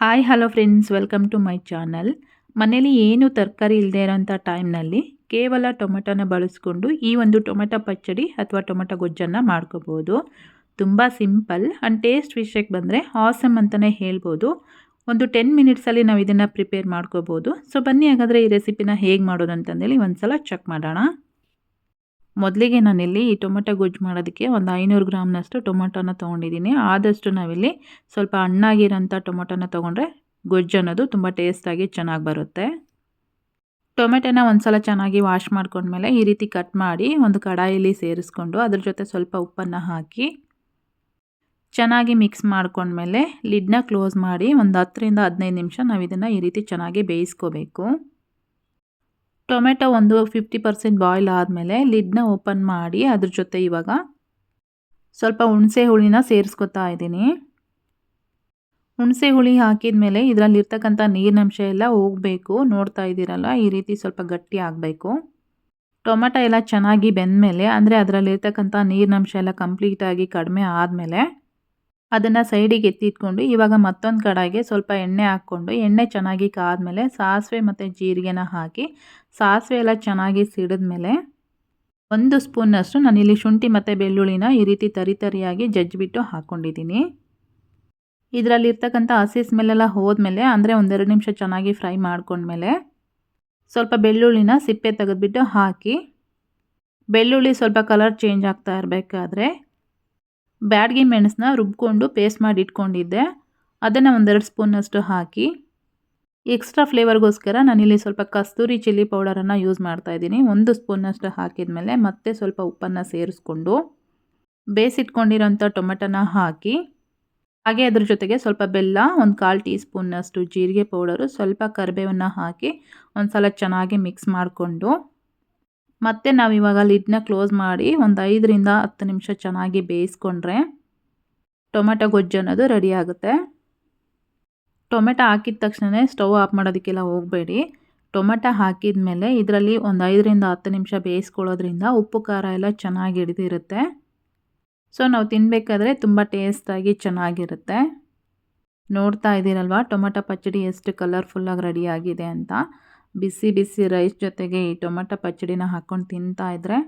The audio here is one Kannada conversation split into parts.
Hi hello friends welcome to my channel ಮನೇಲಿ ಏನು ತರಕಾರಿ ಇಲ್ಲದೆ ಇರೋಂಥ ಟೈಮ್ನಲ್ಲಿ ಕೇವಲ ಟೊಮೆಟೊನ ಬಳಸ್ಕೊಂಡು ಈ ಒಂದು ಟೊಮೆಟೊ ಪಚ್ಚಡಿ ಅಥವಾ ಟೊಮೆಟೊ ಗೊಜ್ಜನ್ನು ಮಾಡ್ಕೋಬೋದು. ತುಂಬ ಸಿಂಪಲ್ ಆ್ಯಂಡ್ ಟೇಸ್ಟ್ ವಿಷಯಕ್ಕೆ ಬಂದರೆ ಹಾಸಮ್ ಅಂತಲೇ ಹೇಳ್ಬೋದು. ಒಂದು ಟೆನ್ ಮಿನಿಟ್ಸಲ್ಲಿ ನಾವು ಇದನ್ನು ಪ್ರಿಪೇರ್ ಮಾಡ್ಕೋಬೋದು. ಸೊ ಬನ್ನಿ ಹಾಗಾದರೆ ಈ ರೆಸಿಪಿನ ಹೇಗೆ ಮಾಡೋದು ಅಂತಂದೇಳಿ ಒಂದು ಸಲ ಚೆಕ್ ಮಾಡೋಣ. ಮೊದಲಿಗೆ ನಾನಿಲ್ಲಿ ಈ ಟೊಮೆಟೊ ಗೊಜ್ಜು ಮಾಡೋದಕ್ಕೆ ಒಂದು ಐನೂರು ಗ್ರಾಮ್ನಷ್ಟು ಟೊಮೊಟೊನ ತೊಗೊಂಡಿದ್ದೀನಿ. ಆದಷ್ಟು ನಾವಿಲ್ಲಿ ಸ್ವಲ್ಪ ಹಣ್ಣಾಗಿರೋಂಥ ಟೊಮೊಟೊನ ತೊಗೊಂಡ್ರೆ ಗೊಜ್ಜು ಅನ್ನೋದು ತುಂಬ ಟೇಸ್ಟಾಗಿ ಚೆನ್ನಾಗಿ ಬರುತ್ತೆ. ಟೊಮೆಟೊನ ಒಂದು ಸಲ ಚೆನ್ನಾಗಿ ವಾಶ್ ಮಾಡ್ಕೊಂಡ್ಮೇಲೆ ಈ ರೀತಿ ಕಟ್ ಮಾಡಿ ಒಂದು ಕಡಾಯಿಲಿ ಸೇರಿಸ್ಕೊಂಡು ಅದ್ರ ಜೊತೆ ಸ್ವಲ್ಪ ಉಪ್ಪನ್ನು ಹಾಕಿ ಚೆನ್ನಾಗಿ ಮಿಕ್ಸ್ ಮಾಡ್ಕೊಂಡ್ಮೇಲೆ ಲಿಡ್ನ ಕ್ಲೋಸ್ ಮಾಡಿ ಒಂದು ಹತ್ತರಿಂದ ಹದಿನೈದು ನಿಮಿಷ ನಾವು ಇದನ್ನು ಈ ರೀತಿ ಚೆನ್ನಾಗಿ ಬೇಯಿಸ್ಕೋಬೇಕು. ಟೊಮೆಟೊ ಒಂದು ಫಿಫ್ಟಿ ಪರ್ಸೆಂಟ್ ಬಾಯ್ಲ್ ಆದಮೇಲೆ ಲಿಡ್ನ ಓಪನ್ ಮಾಡಿ ಅದ್ರ ಜೊತೆ ಇವಾಗ ಸ್ವಲ್ಪ ಹುಣಸೆ ಹುಳಿನ ಸೇರಿಸ್ಕೊತಾ ಇದ್ದೀನಿ. ಹುಣಸೆ ಹುಳಿ ಹಾಕಿದ ಮೇಲೆ ಇದರಲ್ಲಿ ಇರ್ತಕ್ಕಂಥ ನೀರಿನಂಶ ಎಲ್ಲ ಹೋಗಬೇಕು. ನೋಡ್ತಾ ಇದ್ದೀರಲ್ಲ, ಈ ರೀತಿ ಸ್ವಲ್ಪ ಗಟ್ಟಿ ಆಗಬೇಕು. ಟೊಮೆಟೊ ಎಲ್ಲ ಚೆನ್ನಾಗಿ ಬೆಂದಮೇಲೆ, ಅಂದರೆ ಅದರಲ್ಲಿರ್ತಕ್ಕಂಥ ನೀರಿನಂಶ ಎಲ್ಲ ಕಂಪ್ಲೀಟಾಗಿ ಕಡಿಮೆ ಆದಮೇಲೆ ಅದನ್ನು ಸೈಡಿಗೆ ಎತ್ತಿಟ್ಕೊಂಡು ಇವಾಗ ಮತ್ತೊಂದು ಕಡೆಗೆ ಸ್ವಲ್ಪ ಎಣ್ಣೆ ಹಾಕ್ಕೊಂಡು, ಎಣ್ಣೆ ಚೆನ್ನಾಗಿ ಕಾದ್ಮೇಲೆ ಸಾಸಿವೆ ಮತ್ತು ಜೀರಿಗೆನ ಹಾಕಿ, ಸಾಸಿವೆ ಎಲ್ಲ ಚೆನ್ನಾಗಿ ಸಿಡಿದ್ಮೇಲೆ ಒಂದು ಸ್ಪೂನಷ್ಟು ನಾನಿಲ್ಲಿ ಶುಂಠಿ ಮತ್ತು ಬೆಳ್ಳುಳ್ಳಿನ ಈ ರೀತಿ ತರಿ ತರಿಯಾಗಿ ಜಜ್ಜಿಬಿಟ್ಟು ಹಾಕ್ಕೊಂಡಿದ್ದೀನಿ ಇದರಲ್ಲಿರ್ತಕ್ಕಂಥ ಹಸಿ ಸ್ಮೆಲ್ಲೆಲ್ಲ ಹೋದ್ಮೇಲೆ, ಅಂದರೆ ಒಂದೆರಡು ನಿಮಿಷ ಚೆನ್ನಾಗಿ ಫ್ರೈ ಮಾಡ್ಕೊಂಡ್ಮೇಲೆ ಸ್ವಲ್ಪ ಬೆಳ್ಳುಳ್ಳಿನ ಸಿಪ್ಪೆ ತೆಗೆದುಬಿಟ್ಟು ಹಾಕಿ, ಬೆಳ್ಳುಳ್ಳಿ ಸ್ವಲ್ಪ ಕಲರ್ ಚೇಂಜ್ ಆಗ್ತಾ ಇರಬೇಕಾದ್ರೆ ಬ್ಯಾಡ್ಗಿ ಮೆಣಸನ್ನ ರುಬ್ಕೊಂಡು ಪೇಸ್ಟ್ ಮಾಡಿ ಇಟ್ಕೊಂಡಿದ್ದೆ. ಅದನ್ನು ಒಂದೆರಡು ಸ್ಪೂನಷ್ಟು ಹಾಕಿ. ಎಕ್ಸ್ಟ್ರಾ ಫ್ಲೇವರ್ಗೋಸ್ಕರ ನಾನಿಲ್ಲಿ ಸ್ವಲ್ಪ ಕಸ್ತೂರಿ ಚಿಲ್ಲಿ ಪೌಡರನ್ನು ಯೂಸ್ ಮಾಡ್ತಾಯಿದ್ದೀನಿ ಒಂದು ಸ್ಪೂನಷ್ಟು ಹಾಕಿದ ಮೇಲೆ ಮತ್ತೆ ಸ್ವಲ್ಪ ಉಪ್ಪನ್ನು ಸೇರಿಸ್ಕೊಂಡು ಬೇಯಿಸಿಟ್ಕೊಂಡಿರೋಂಥ ಟೊಮೆಟೊನ ಹಾಕಿ. ಹಾಗೆ ಅದ್ರ ಜೊತೆಗೆ ಸ್ವಲ್ಪ ಬೆಲ್ಲ, ಒಂದು ಕಾಲು ಟೀ ಸ್ಪೂನ್ನಷ್ಟು ಜೀರಿಗೆ ಪೌಡರು ಸ್ವಲ್ಪ ಕರಿಬೇವನ್ನು ಹಾಕಿ ಒಂದು ಸಲ ಚೆನ್ನಾಗಿ ಮಿಕ್ಸ್ ಮಾಡಿಕೊಂಡು ಮತ್ತು ನಾವು ಇವಾಗ ಲಿಡ್ನ ಕ್ಲೋಸ್ ಮಾಡಿ ಒಂದು ಐದರಿಂದ ಹತ್ತು ನಿಮಿಷ ಚೆನ್ನಾಗಿ ಬೇಯಿಸ್ಕೊಂಡ್ರೆ ಟೊಮೆಟೊ ಗೊಜ್ಜು ಅನ್ನೋದು ರೆಡಿ ಆಗುತ್ತೆ. ಟೊಮೆಟೊ ಹಾಕಿದ ತಕ್ಷಣ ಸ್ಟವ್ ಆಫ್ ಮಾಡೋದಕ್ಕೆಲ್ಲ ಹೋಗಬೇಡಿ. ಟೊಮೆಟೊ ಹಾಕಿದ ಮೇಲೆ ಇದರಲ್ಲಿ ಒಂದು ಐದರಿಂದ ಹತ್ತು ನಿಮಿಷ ಬೇಯಿಸ್ಕೊಳ್ಳೋದ್ರಿಂದ ಉಪ್ಪು ಖಾರ ಎಲ್ಲ ಚೆನ್ನಾಗಿ ಹಿಡಿದಿರುತ್ತೆ. ಸೊ, ನಾವು ತಿನ್ನಬೇಕಾದ್ರೆ ತುಂಬ ಟೇಸ್ಟಾಗಿ ಚೆನ್ನಾಗಿರುತ್ತೆ. ನೋಡ್ತಾ ಇದ್ದೀರಲ್ವ ಟೊಮೆಟೊ ಪಚ್ಚಡಿ ಎಷ್ಟು ಕಲರ್ಫುಲ್ಲಾಗಿ ರೆಡಿಯಾಗಿದೆ ಅಂತ. ಬಿಸಿ ಬಿಸಿ ರೈಸ್ ಜೊತೆಗೆ ಈ ಟೊಮೆಟೊ ಪಚ್ಚಡಿನ ಹಾಕ್ಕೊಂಡು ತಿಂತಾ ಇದ್ದರೆ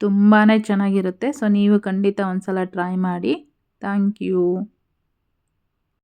ತುಂಬಾ ಚೆನ್ನಾಗಿರುತ್ತೆ. ಸೊ ನೀವು ಖಂಡಿತ ಒಂದು ಸಲ ಟ್ರೈ ಮಾಡಿ. Thank you